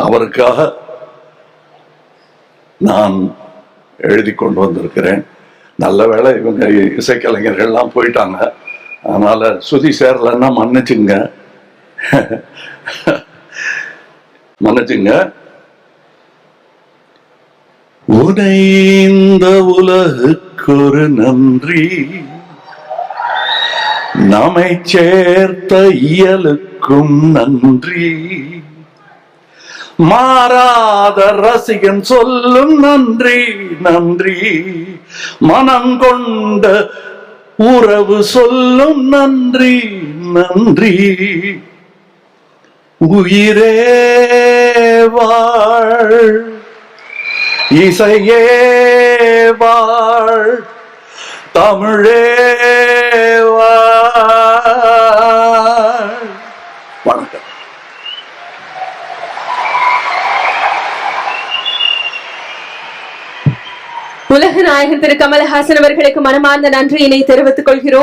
அவருக்காக நான் எழுதி கொண்டு வந்திருக்கிறேன். நல்ல வேலை இவங்க இசைக்கலைஞர்கள்லாம் போயிட்டாங்க. அதனால சுதி சேரலன்னா மன்னிச்சுங்க. மன்னிச்சுங்க. உனை இந்த உலகுக்கொரு நன்றி. நம்மை சேர்த்த இயலுக்கும் நன்றி. மாறாத ரசிகன் சொல்லும் நன்றி நன்றி. மனம் கொண்ட உறவு சொல்லும் நன்றி நன்றி. உயிரே வாழ் இசையே வாழ் தமிழே உலக நாயகன் திரு கமலஹாசன் அவர்களுக்கு மனமார்ந்த நன்றியினை தெரிவித்துக் கொள்கிறோம்.